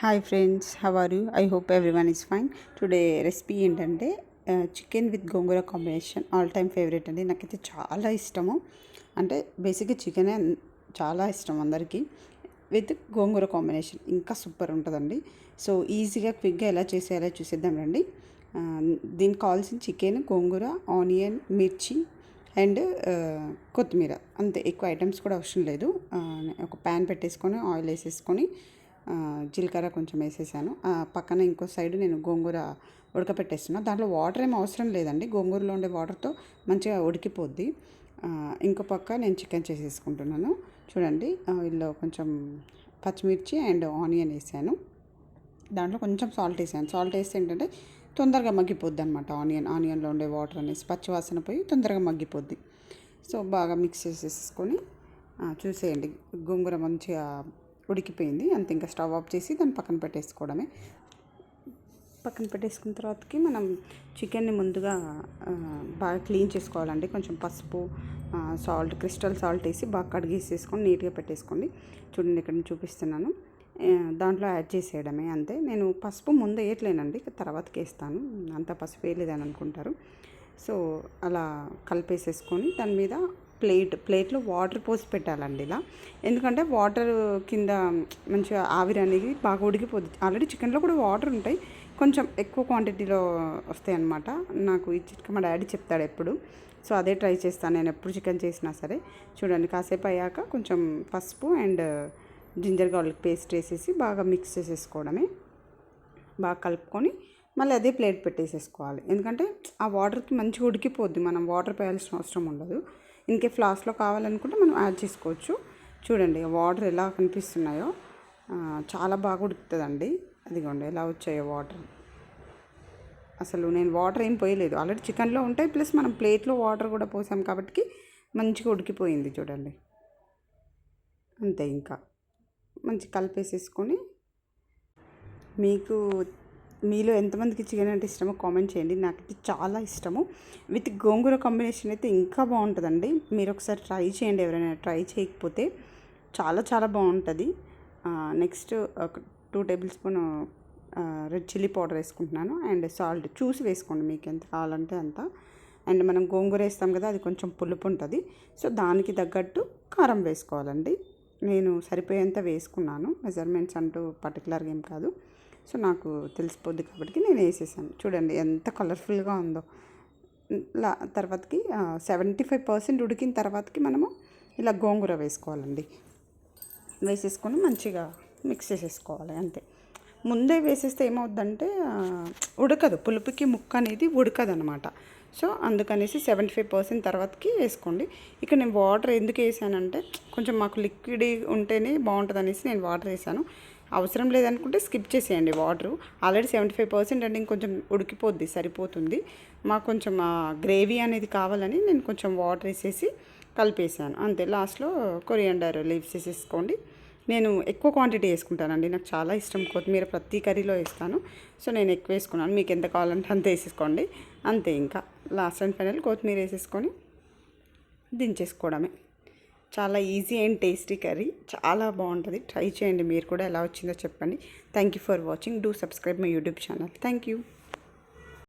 Hi friends how are you I hope everyone is fine today recipe ఏంటంటే chicken with gongura combination all time favourite అండి. నాకైతే చాలా ఇష్టము. అంటే బేసిక్గా చికెనే చాలా ఇష్టం అందరికీ. విత్ గోంగూర కాంబినేషన్ ఇంకా సూపర్ ఉంటుందండి. సో ఈజీగా క్విక్గా ఎలా చేసేయాలో చూసేద్దాం రండి. దీనికి కావాల్సిన చికెన్ గోంగూర ఆనియన్ మిర్చి అండ్ కొత్తిమీర. అంతే ఎక్కువ ఐటమ్స్ కూడా అవసరం లేదు. ఒక ప్యాన్ పెట్టేసుకొని ఆయిల్ వేసేసుకొని జీలకర్ర కొంచెం వేసేసాను. పక్కన ఇంకో సైడ్ నేను గోంగూర ఉడకపెట్టేస్తున్నా. దాంట్లో వాటర్ ఏం అవసరం లేదండి. గోంగూరలో ఉండే వాటర్తో మంచిగా ఉడికిపోద్ది. ఇంకో పక్క నేను చికెన్ చేసేసుకుంటున్నాను. చూడండి వీళ్ళు కొంచెం పచ్చిమిర్చి అండ్ ఆనియన్ వేసాను. దాంట్లో కొంచెం సాల్ట్ వేసాను. సాల్ట్ వేస్తే ఏంటంటే తొందరగా మగ్గిపోద్ది అనమాట ఆనియన్. ఆనియన్లో ఉండే వాటర్ అనేసి పచ్చివాసన పోయి తొందరగా మగ్గిపోద్ది. సో బాగా మిక్స్ చేసేసుకొని చూసేయండి. గోంగూర మంచిగా ఉడికిపోయింది. అంత ఇంకా స్టవ్ ఆఫ్ చేసి దాన్ని పక్కన పెట్టేసుకోవడమే. పక్కన పెట్టేసుకున్న తర్వాతకి మనం చికెన్ని ముందుగా బాగా క్లీన్ చేసుకోవాలండి. కొంచెం పసుపు సాల్ట్ క్రిస్టల్ సాల్ట్ వేసి బాగా కడిగేసేసుకొని నీట్గా పెట్టేసుకోండి. చూడండి ఇక్కడ చూపిస్తున్నాను. దాంట్లో యాడ్ చేసేయడమే అంతే. నేను పసుపు ముందు వేయట్లేనండి. తర్వాతకి వేస్తాను. అంత పసుపు వేయలేదని అనుకుంటారు సో అలా కలిపేసేసుకొని దాని మీద ప్లేట్ ప్లేట్లో వాటర్ పోసి పెట్టాలండి ఇలా. ఎందుకంటే వాటర్ కింద మంచిగా ఆవిరి అనేది బాగా ఉడికిపోతుంది ఆల్రెడీ చికెన్లో కూడా వాటర్ ఉంటాయి. కొంచెం ఎక్కువ క్వాంటిటీలో వస్తాయి అన్నమాట నాకు ఈ చికెన్ మా డాడీ చెప్తాడు ఎప్పుడు. సో అదే ట్రై చేస్తాను. నేను ఎప్పుడు చికెన్ చేసినా సరే. చూడండి కాసేపు అయ్యాక కొంచెం పసుపు అండ్ జింజర్ గార్లిక్ పేస్ట్ వేసేసి బాగా మిక్స్ చేసేసుకోవడమే. బాగా కలుపుకొని మళ్ళీ అదే ప్లేట్ పెట్టేసేసుకోవాలి. ఎందుకంటే ఆ వాటర్కి మంచిగా ఉడికిపోద్ది. మనం వాటర్ పోయాల్సిన అవసరం ఉండదు. ఇంకే ఫ్లాస్లో కావాలనుకుంటే మనం యాడ్ చేసుకోవచ్చు. చూడండి వాటర్ ఎలా కనిపిస్తున్నాయో. చాలా బాగా ఉడుకుతుందండి. అదిగోండి ఎలా వచ్చాయో వాటర్. అసలు నేను వాటర్ ఏం పోయలేదు. ఆల్రెడీ చికెన్లో ఉంటాయి ప్లస్ మనం ప్లేట్లో వాటర్ కూడా పోసాం కాబట్టి మంచిగా ఉడికిపోయింది చూడండి. అంతే ఇంకా. మంచి కలిపేసేసుకొని మీకు మీలో ఎంతమందికి చికెన్ అంటే ఇష్టమో కామెంట్ చేయండి. నాకైతే చాలా ఇష్టము. విత్ గోంగూర కాంబినేషన్ అయితే ఇంకా బాగుంటుందండి. మీరు ఒకసారి ట్రై చేయండి ఎవరైనా ట్రై చేయకపోతే. చాలా చాలా బాగుంటుంది. నెక్స్ట్ ఒక two table spoon red chilli powder వేసుకుంటున్నాను. అండ్ సాల్ట్ చూసి వేసుకోండి మీకు ఎంత కావాలంటే అంత. అండ్ మనం గోంగూర వేస్తాం కదా అది కొంచెం పులుపు ఉంటుంది. సో దానికి తగ్గట్టు కారం వేసుకోవాలండి. నేను సరిపోయేంత వేసుకున్నాను. మెజర్మెంట్స్ అంటూ పర్టికులర్గా ఏం కాదు. సో నాకు తెలిసిపోద్ది కాబట్టి నేను వేసేసాను. చూడండి ఎంత కలర్ఫుల్గా ఉందో. లా తర్వాతకి సెవెంటీ ఫైవ్ పర్సెంట్ ఉడికిన తర్వాతకి మనము ఇలా గోంగూర వేసుకోవాలండి. వేసేసుకొని మంచిగా మిక్స్ చేసేసుకోవాలి అంతే. ముందే వేసేస్తే ఏమవుద్దంటే ఉడకదు. పులుపుకి ముక్క అనేది ఉడకదు అనమాట సో అందుకనేసి సెవెంటీ ఫైవ్ పర్సెంట్ తర్వాతకి వేసుకోండి. ఇక్కడ నేను వాటర్ ఎందుకు వేసానంటే కొంచెం మాకు లిక్విడ్ ఉంటేనే బాగుంటుంది అనేసి నేను వాటర్ వేసాను. అవసరం లేదనుకుంటే స్కిప్ చేసేయండి water. Already seventy five percent అంటే ఇంకొంచెం ఉడికిపోద్ది సరిపోతుంది. మాకు కొంచెం గ్రేవీ అనేది కావాలని నేను కొంచెం వాటర్ వేసేసి కలిపేసాను అంతే లాస్ట్లో కొరియండర్ లీవ్స్ వేసేసుకోండి. నేను ఎక్కువ క్వాంటిటీ వేసుకుంటానండి నాకు చాలా ఇష్టం కొత్తిమీర ప్రతి కర్రీలో వేస్తాను. సో నేను ఎక్కువ వేసుకున్నాను మీకు ఎంత కావాలంటే అంత వేసేసుకోండి. అంతే ఇంకా లాస్ట్ అండ్ ఫైనల్ కొత్తిమీర వేసేసుకొని దించేసుకోవడమే. చాలా ఈజీ అండ్ టేస్టీ కర్రీ. చాలా బాగుంటుంది. ట్రై చేయండి. మీరు కూడా ఎలా వచ్చిందో చెప్పండి. Thank you for watching do subscribe my YouTube channel thank you